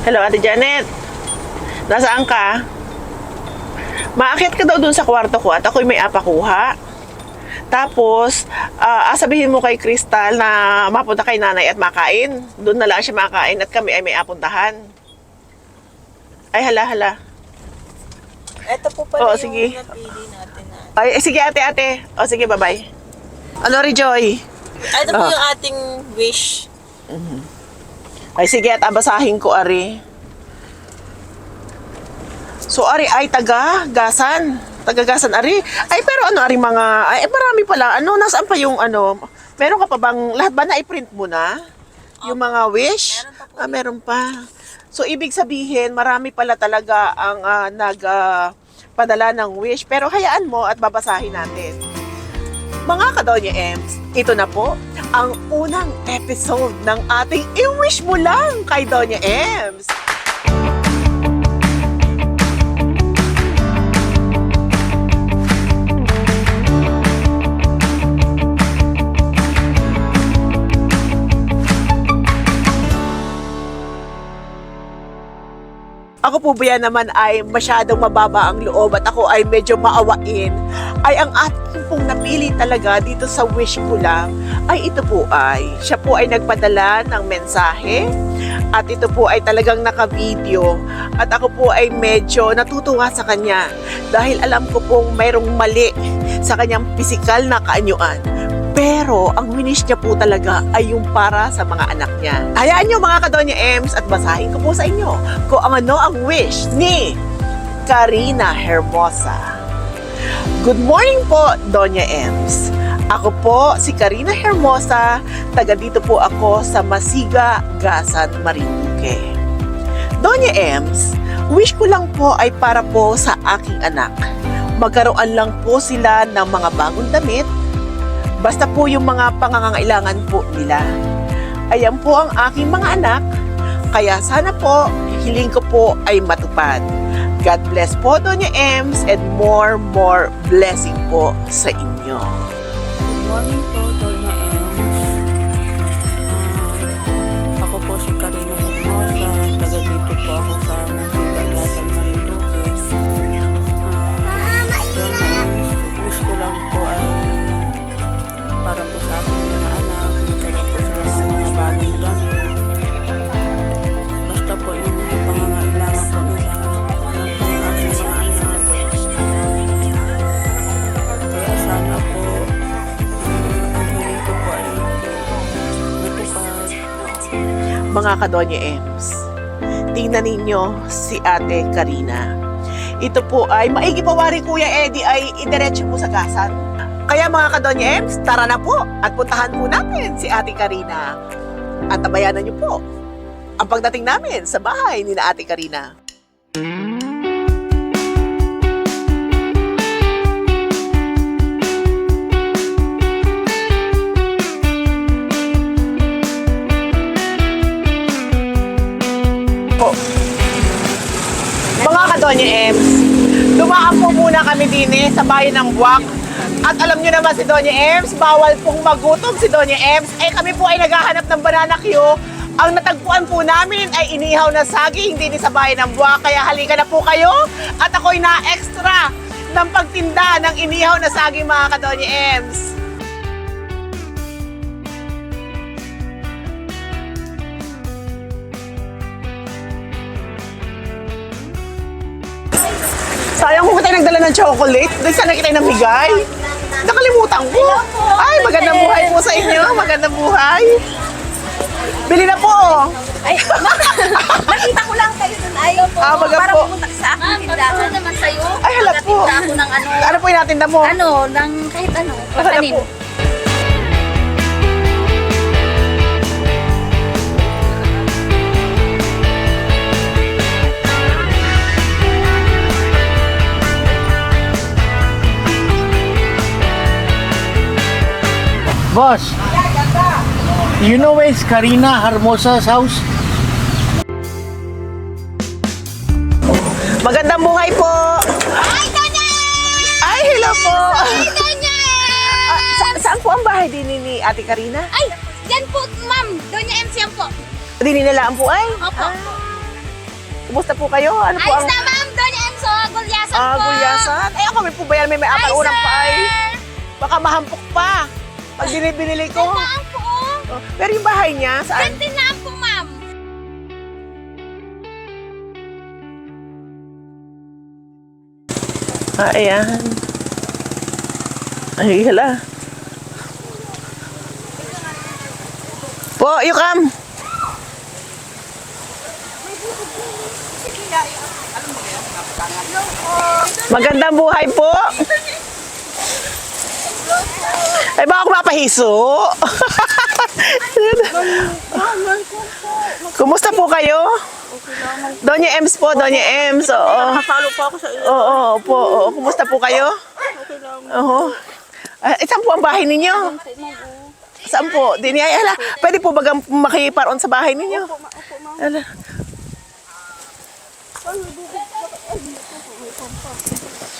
Hello, Ate Janet. Nasaan ka? Maakyat ka daw dun sa kwarto ko at ako'y may apakuha. Tapos, ah, sabihin mo kay Crystal na mapunta kay nanay at makain. Doon na lang siya makain at kami ay may apuntahan. Ay, hala, hala. Ito po pala Oo, yung sige. napili natin na. Ay, eh, sige ate, ate. O, sige, bye-bye. Ano, Rejoy? Ito po Ah. yung ating wish. Ay, sige, at abasahin ko, Ari. So, Ari ay taga Gasan. Taga Gasan, Ari. Ay, pero ano, Ari, mga... Ay, marami pala. Ano, nasaan pa yung ano? Meron ka pa bang... Lahat ba na-print mo na? Yung mga wish? Meron pa po. Ah, meron pa. So, ibig sabihin, marami pala talaga ang ah, nag... ah, padala ng wish. Pero hayaan mo at babasahin natin. Mga Kadonya Ems, ito na po ang unang episode ng ating I-Wish Mo Lang kay Donya Ems. Ako po ba yan naman ay masyadong mababa ang loob at ako ay medyo maawain. Ay ang ating pong napili talaga dito sa wish ko lang ay ito po ay siya po ay nagpadala ng mensahe at ito po ay talagang naka-video at ako po ay medyo natutuwa sa kanya dahil alam ko pong mayroong mali sa kanyang pisikal na kaanyuan pero ang winish niya po talaga ay yung para sa mga anak niya. Hayaan niyo mga kadonya Ems at basahin ko po sa inyo kung ang ano ang wish ni Karina Hermosa. Good morning po, Doña Ems. Ako po si Karina Hermosa, taga dito po ako sa Masiga, Gasan, Marinduque. Doña Ems, wish ko lang po ay para po sa aking anak. Magkaroon lang po sila ng mga bagong damit, basta po yung mga pangangailangan po nila. Ayan po ang aking mga anak, kaya sana po, hiling ko po ay matupad. God bless po, Doña Ems, and more, more blessing po sa inyo. Good morning po, Doña Ems. Ah, ako po si Karina Hermosa. Taga dito po ako sa Mga kadonya Ems, tingnan ninyo si ate Karina. Ito po ay maigi pa wari Kuya Eddie ay idiretso mo sa gasan. Kaya mga kadonya Ems, tara na po at puntahan po natin si ate Karina. At tabayanan niyo po ang pagdating namin sa bahay ni na ate Karina. Po. Mga kadonya Ems, dumaan po muna kami din eh, sa bayan ng Buwak. At alam nyo naman si Donya Ems, bawal pong magutom si Donya Ems. Eh kami po ay naghahanap ng banana Q. Ang natagpuan po namin ay inihaw na saging din sa bayan ng Buwak. Kaya halika na po kayo at ako'y na-extra ng pagtinda ng inihaw na saging mga kadonya Ems. Sayang kung tayo nagdala ng chocolate. Doon sana kita namigay. Nakalimutan ko. Ay, magandang buhay po sa inyo. Magandang buhay. Bili na po. Ay, nakita ko lang kayo dun. Ayaw po. Ah, baga para po. pumunta ka sa aking tindahan. Ano naman sa'yo? Ay, hala po. Nagtinda ako ng ano, Ano po yung natinda mo? ano, ng kahit ano, Hala kanin. Boss, you know where is Karina Hermosa's house? Magandang buhay po. Ay, Donya! Ay, hello po. Ah, sa- saan po ang bahay din ni Ate Karina? Ay, yan po, ma'am. Doña MC yan po. Din nilalaan po ay? Opo. Ah, Kumusta po kayo? Ano po Ayos ang... na, ma'am. Doon yung Enzo. Gulyasan Ah, po. gulyasan. Eh, ako may po ba yan? May may apat Ay, urang pa ay. sir. Baka mahampok pa. Pag binibili ko. Saan po? Oh, Pero yung bahay niya, saan? Tinaan po, ma'am. Ah, ayan. Ay, hala. Po, you come. Magandang buhay po. Ay, baka ako mapahiso. Kumusta po kayo? Doña Ems po, Doña Ems. Oo. Nakasalo pa ako sa iyo. Oo, po. Oo. Kumusta po kayo? Okay lang. Oo. Ah, eh, saan po ang bahay ninyo? Saan po? Dini ay ala. Pwede po bagang makiparoon sa bahay ninyo? Ala.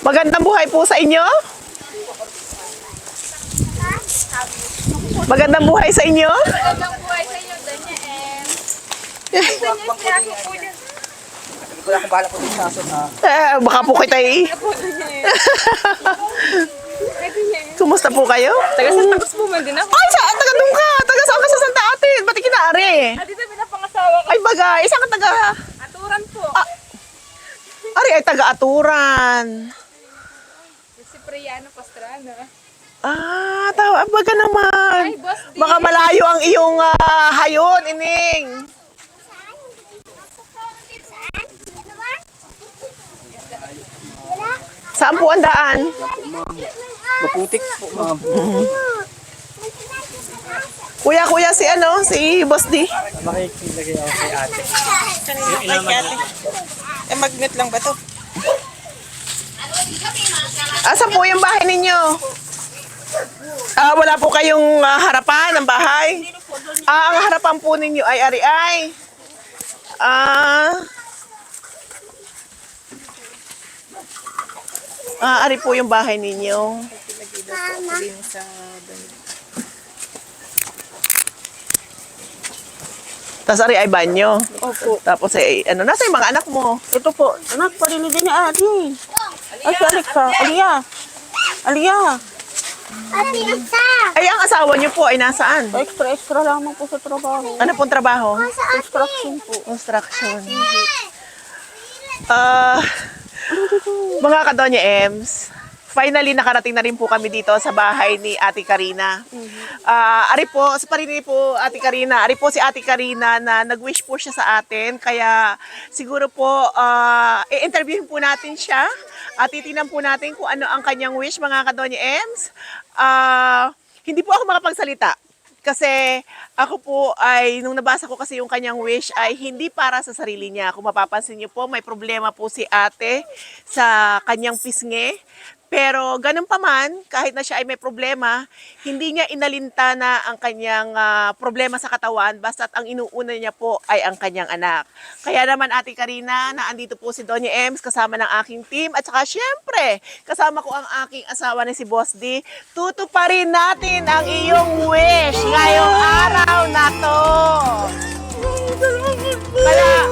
Magandang buhay po sa inyo? Magandang buhay sa inyo? Magandang buhay sa inyo, doon yung Eh, baka po kita eh. Kumusta po kayo? Taga sa tapos po man din ako. Ay, saan? Taga doon ka. Taga saan ka sa Santa Ate? Ba't kinaari? Dito pinapangasawa ko. Ay, bagay. Isang ka taga... Aturan po. Ari, ay taga-aturan. Si Priano Pastrana. Ah, tawa. Baga naman. Ay, boss, di. Baka malayo ang iyong ah, hayon, ining. Saan po ang daan? Maputik po, ma'am. Kuya, kuya, si ano? Si Boss D. Makikilagay ako kay ate. Eh, magnet lang ba to? Asa po yung bahay ninyo? Ah, wala po kayong ah, harapan ng bahay? Ah, ang harapan po ninyo ay ari-ay. Ah. Ah, ari po yung bahay ninyo. Tapos ari ay banyo. Opo. Tapos ay, ano, nasa yung mga anak mo? Ito po, anak, parinig din ni ate. Ay, si Alexa. Alia. Alia. Ay, ang asawa niyo po ay nasaan? Extra-extra lamang po sa trabaho. Ano pong trabaho? Construction po. Construction. Ah, mga kadonya Ems, finally nakarating na rin po kami dito sa bahay ni Ate Karina. Ah, ari po, sa parini po Ate Karina, ari po si Ate Karina na nag-wish po siya sa atin. Kaya siguro po, ah, i-interviewin po natin siya at titingnan po natin kung ano ang kanyang wish mga kadonya Ems. Ah, hindi po ako makapagsalita. Kasi ako po ay, nung nabasa ko kasi yung kanyang wish ay hindi para sa sarili niya. Kung mapapansin niyo po, may problema po si ate sa kanyang pisngi. Pero ganun pa man, kahit na siya ay may problema, hindi niya inalinta na ang kanyang ah, problema sa katawan, basta't ang inuuna niya po ay ang kanyang anak. Kaya naman Ate Karina, na andito po si Doña Ems kasama ng aking team at saka syempre, kasama ko ang aking asawa na si Boss D. Tutuparin natin ang iyong wish ngayong araw na to. Kaya,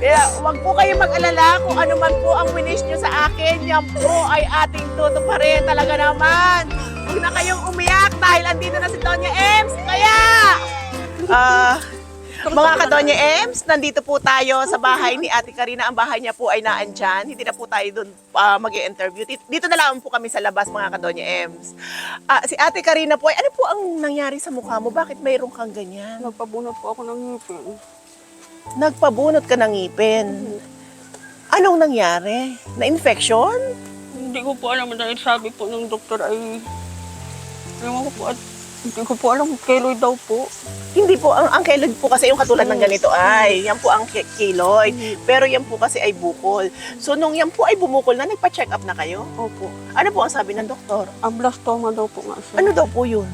kaya- Kaya wag po kayo mag-alala kung ano man po ang winish nyo sa akin. Yan po ay ating tutuparin talaga naman. Huwag na kayong umiyak dahil andito na si Doña Ems. Kaya, ah, mga ka-Doña Ems, nandito po tayo sa bahay ni Ate Karina. Ang bahay niya po ay naandyan. Hindi na po tayo doon mag interview Dito na lang po kami sa labas, mga ka-Doña Ems. Ah, si Ate Karina po, ay, ano po ang nangyari sa mukha mo? Bakit mayroon kang ganyan? Nagpabunot po ako ng ngipin. Nagpabunot ka ng ngipin. Anong nangyari? Na-infection? Hindi ko po alam dahil sabi po ng doktor ay... Ewan ko po at hindi ko po alam keloid daw po. Hindi po, ang, ang keloid po kasi yung katulad ng ganito ay, yan po ang ke- keloid. Pero yan po kasi ay bukol. So nung yan po ay bumukol na, nagpa-check up na kayo? Opo. Ano po ang sabi ng doktor? Ablastoma daw po nga siya. Ano daw po yun?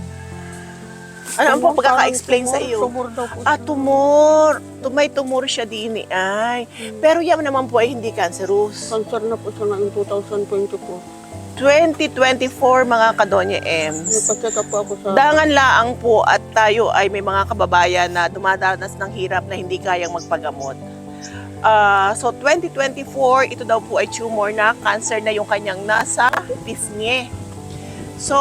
Ano ang po pagkaka-explain sa iyo? Tumor daw po. Ah, tumor. Tu- May tumor siya din ay. Pero yan naman po ay hindi cancerous. Cancer na po siya ngayong 2024. 2024 mga Kadonye Ems. Nagpa-check up po ako sa... Dangan laang po at tayo ay may mga kababayan na dumadanas ng hirap na hindi kayang magpagamot. Ah, so 2024, ito daw po ay tumor na cancer na yung kanyang nasa pisngi. So,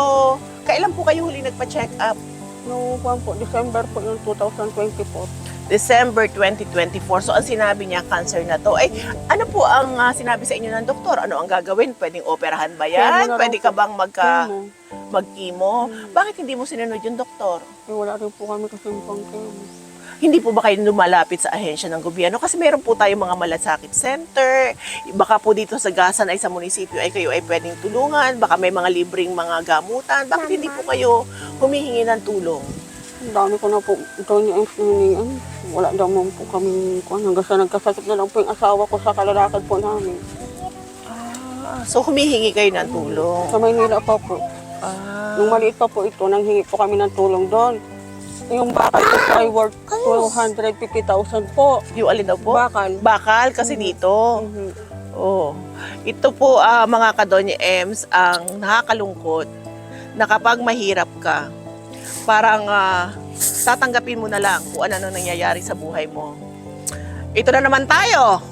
kailan po kayo huli nagpa-check up? Noong kwan po, December po yung 2024. December 2024. So, ang sinabi niya, cancer na to. Ay, ano po ang ah, sinabi sa inyo ng doktor? Ano ang gagawin? Pwedeng operahan ba yan? Pwede ka bang magka, Chemo. mag-chemo? Bakit hindi mo sinunod yung doktor? Eh, wala rin po kami kasi pang chemo. Hindi po ba kayo lumalapit sa ahensya ng gobyerno? Kasi meron po tayong mga malasakit center. Baka po dito sa Gasan ay sa munisipyo ay kayo ay pwedeng tulungan. Baka may mga libreng mga gamutan. Bakit hindi po kayo humihingi ng tulong? Ang dami ko na po doon yung hinihingian. Wala daw mo po kami. Hanggang sa nagkasakit na lang po yung asawa ko sa kalalakad po namin. Ah, so humihingi kayo ng tulong. Sa Maynila pa po. Ah, Nung maliit pa po ito, nanghingi po kami ng tulong doon. Yung bakal ko po ay worth 250,000 po. yung alin daw po? Bakal. Bakal kasi dito. Mhm. Oh. Ito po ah, mga kadonye Ems ang nakakalungkot na kapag mahirap ka, parang ah, tatanggapin mo na lang kung ano nangyayari sa buhay mo. Ito na naman tayo.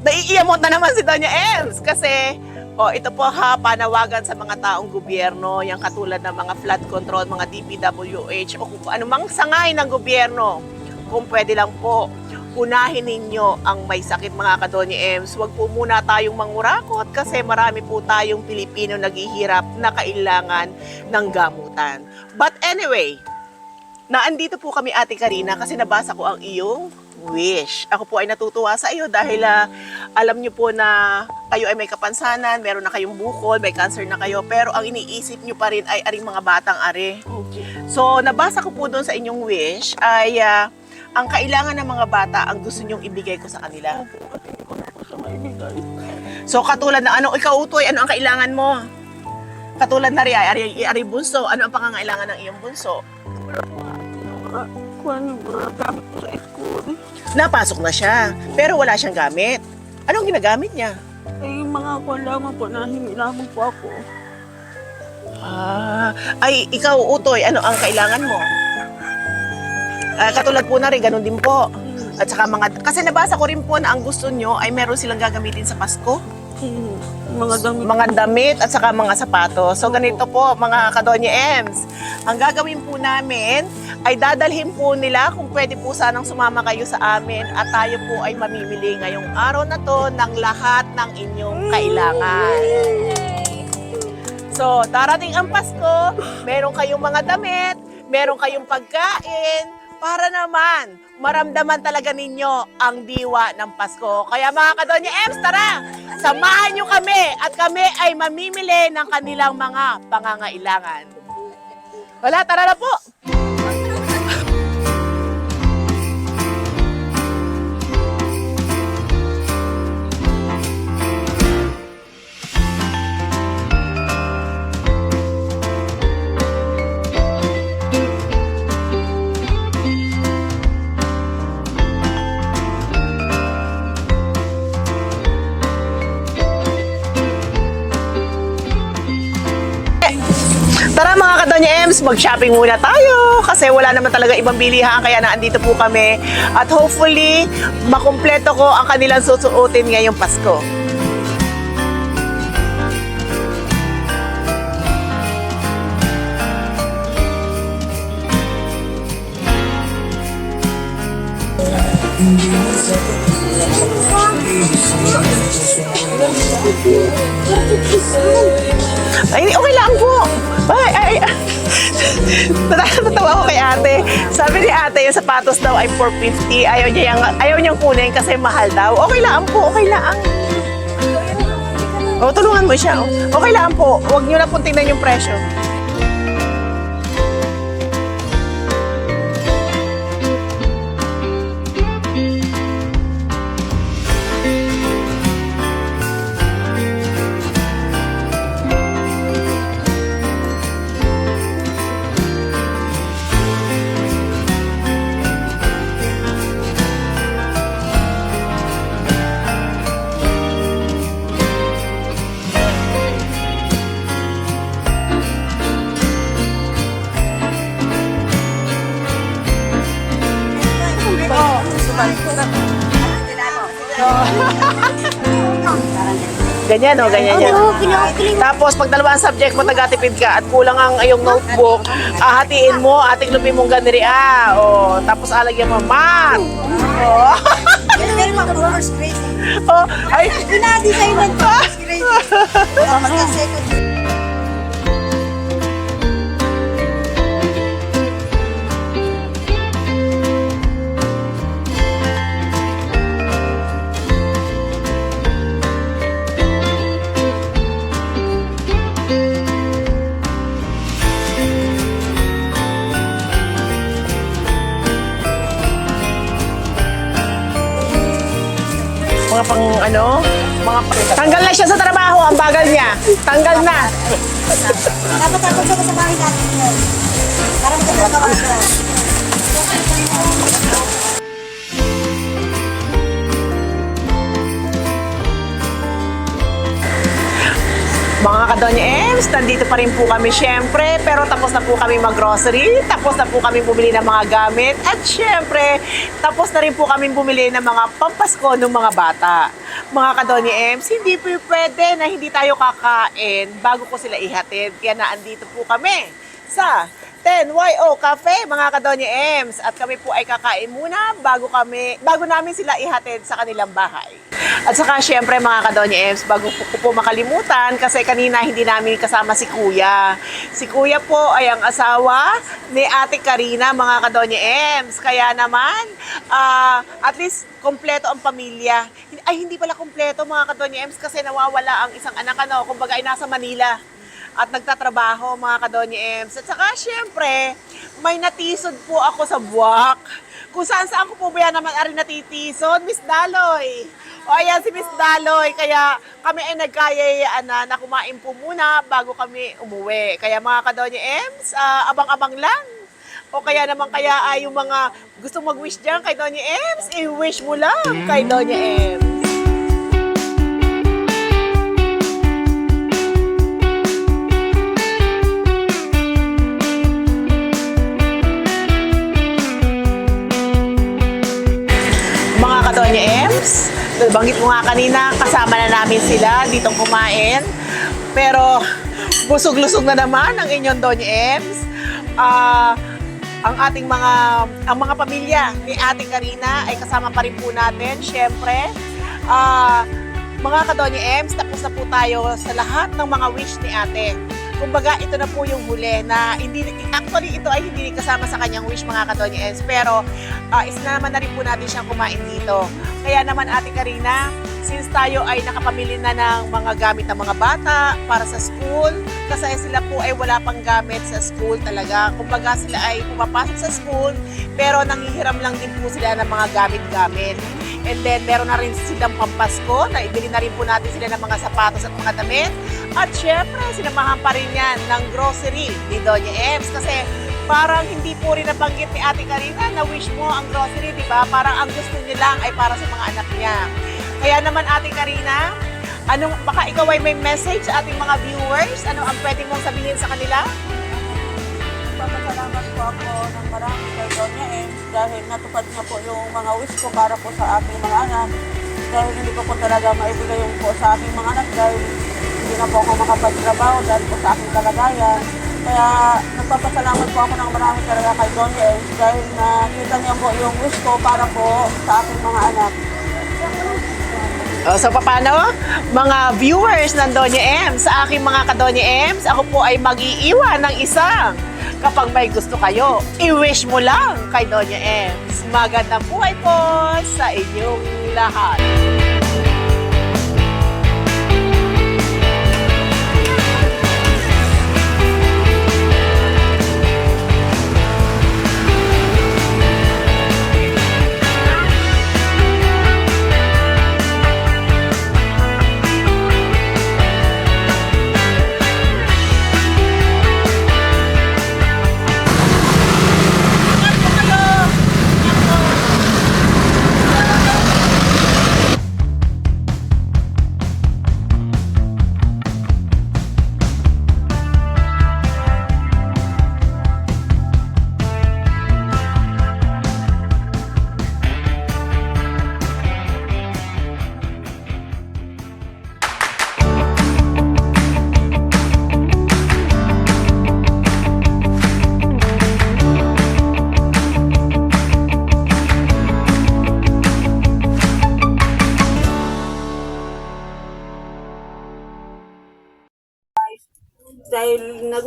Naiiyamot na naman si Doña Ems kasi oh, ito po ha, panawagan sa mga taong gobyerno, yung katulad ng mga flood control, mga DPWH o kung anumang sangay ng gobyerno. Kung pwede lang po, unahin ninyo ang may sakit mga kadonye Ems. Huwag po muna tayong mangurakot kasi marami po tayong Pilipino naghihirap na kailangan ng gamutan. But anyway, naandito po kami Ate Karina kasi nabasa ko ang iyong wish. Ako po ay natutuwa sa iyo dahil ah, alam niyo po na kayo ay may kapansanan, meron na kayong bukol, may cancer na kayo, pero ang iniisip niyo pa rin ay aring mga batang are. So, nabasa ko po doon sa inyong wish ay ah, ang kailangan ng mga bata ang gusto niyong ibigay ko sa kanila. So, katulad na ano, ikaw utoy, ano ang kailangan mo? Katulad na rin, ay, ari, ari bunso, ano ang pangangailangan ng iyong bunso? Sa school. Napasok na siya, pero wala siyang gamit. Anong ginagamit niya? Eh, yung mga kwan lamang po, nahingi lamang po ako. Ah, ay, ikaw, Utoy, ano ang kailangan mo? Ah, katulad po na rin, ganun din po. At saka mga, kasi nabasa ko rin po na ang gusto nyo ay meron silang gagamitin sa Pasko. Hmm. Mga damit. Mga damit at saka mga sapatos. So ganito po, mga kadonye Ems. Ang gagawin po namin ay dadalhin po nila kung pwede po sanang sumama kayo sa amin at tayo po ay mamimili ngayong araw na to ng lahat ng inyong kailangan. So, darating ang Pasko, meron kayong mga damit, meron kayong pagkain, para naman maramdaman talaga ninyo ang diwa ng Pasko. Kaya mga Kadonya Ems, tara! Samahan nyo kami at kami ay mamimili ng kanilang mga pangangailangan. Wala, tara na po! Tara mga Kadonya Ems, mag-shopping muna tayo kasi wala naman talaga ibang bilihan kaya naandito po kami at hopefully makumpleto ko ang kanilang susuotin ngayong Pasko. Ay, okay lang po. Ay, ay, ay. Natatawa ko kay ate. Sabi ni ate, yung sapatos daw ay 450. Ayaw niya yung, ayaw niyang kunin kasi mahal daw. Okay lang po, okay lang. O, tulungan mo siya. oh. Okay lang po. Huwag niyo na po tingnan yung presyo. Ganyan o, ganyan yan. Tapos pag dalawang subject mo tagatipid ka at kulang ang iyong notebook, ahatiin mo, ating lupi mong ganiri ah. O, tapos alagyan mo, mat. O, meron ako first grade. o, ay, Pinadesign ng first grade. Tapos na second grade. Mga pang ano, mga tanggal na siya sa trabaho, ang bagal niya. Tanggal na. Dapat ako sa sa bahay natin yun. Para magkagawa ko. Mga kadonya Ems, nandito pa rin po kami syempre, pero tapos na po kami mag-grocery, tapos na po kami bumili ng mga gamit, at syempre, tapos na rin po kami bumili ng mga pampasko ng mga bata. Mga kadonya Ems, hindi po pwede na hindi tayo kakain bago ko sila ihatid, kaya naandito po kami sa 10YO Cafe, mga kadonya Ems. At kami po ay kakain muna bago kami, bago namin sila ihatid sa kanilang bahay. At saka syempre mga kadonya Ems, bago ko po makalimutan, kasi kanina hindi namin kasama si Kuya. Si Kuya po ay ang asawa ni Ate Karina, mga kadonya Ems. Kaya naman, ah, at least kompleto ang pamilya. Ay, hindi pala kompleto mga kadonya Ems kasi nawawala ang isang anak, ano, kumbaga ay nasa Manila at nagtatrabaho mga kadonya Ems. At saka syempre, may natisod po ako sa buwak. Kung saan saan ko po ba yan naman ari natitisod, Miss Daloy. O ayan si Miss Daloy. Kaya kami ay nagkayayaan na, na kumain po muna bago kami umuwi. Kaya mga kadonya Ems, ah, abang-abang lang. O kaya naman kaya ay yung mga gusto mag-wish dyan kay Donya Ems, i-wish mo lang kay Donya Ems. Kadonya Ems. Banggit mo nga kanina, kasama na namin sila ditong kumain. Pero busog-lusog na naman ang inyong Donya Ems. Ah, ang ating mga ang mga pamilya ni Ate Karina ay kasama pa rin po natin, syempre. Ah, mga Kadonya Ems, tapos na po tayo sa lahat ng mga wish ni Ate. Kumbaga, ito na po yung huli na hindi, actually ito ay hindi kasama sa kanyang wish mga Kadonya Ems. Pero uh, na naman na rin po natin siyang kumain dito. Kaya naman Ate Karina, since tayo ay nakapamili na ng mga gamit ng mga bata para sa school, kasi sila po ay wala pang gamit sa school talaga. Kumbaga sila ay pumapasok sa school, pero nangihiram lang din po sila ng mga gamit-gamit. And then, meron na rin silang pampasko, na ibili na rin po natin sila ng mga sapatos at mga damit. At syempre, sinamahan pa rin yan ng grocery ni Doña Ems. Kasi parang hindi po rin nabanggit ni Ate Karina na wish mo ang grocery, di ba? Parang ang gusto niya lang ay para sa mga anak niya. Kaya naman Ate Karina, anong, baka ikaw ay may message sa ating mga viewers? Ano ang pwede mong sabihin sa kanila? Papasalamat po ako ng marami kay Doña Ems dahil natupad na po yung mga wish ko para po sa aking mga anak. Dahil hindi ko po talaga maibigay yung po sa aking mga anak dahil hindi na po ako makapagtrabaho dahil po sa aking kalagayan. Kaya nagpapasalamat po ako ng marami talaga kay Doña Ems dahil nakita niya po yung wish ko para po sa aking mga anak. O, so paano? Mga viewers ng Donya Ems, sa aking mga ka-Donya Ems, ako po ay mag-iiwan ng isang kapag may gusto kayo, i-wish mo lang kay Donya Ems. Magandang buhay po sa inyong lahat.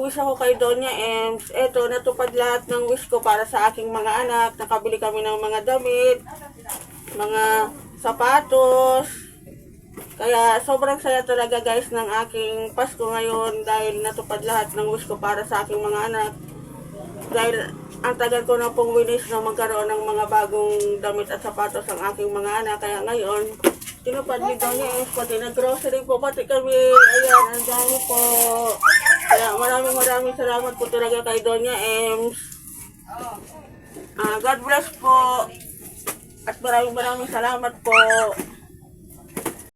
Nag-wish ako kay Donya Ems, eto, natupad lahat ng wish ko para sa aking mga anak. Nakabili kami ng mga damit, mga sapatos. Kaya sobrang saya talaga guys ng aking Pasko ngayon dahil natupad lahat ng wish ko para sa aking mga anak. Dahil ang tagal ko na pong winis na magkaroon ng mga bagong damit at sapatos ang aking mga anak. Kaya ngayon, tinupad ni Donya Ems, pati nag-grocery po, pati kami. Ayan, ang dami po. Kaya maraming maraming salamat po talaga kay Donya Ems. Ah, God bless po. At maraming maraming salamat po.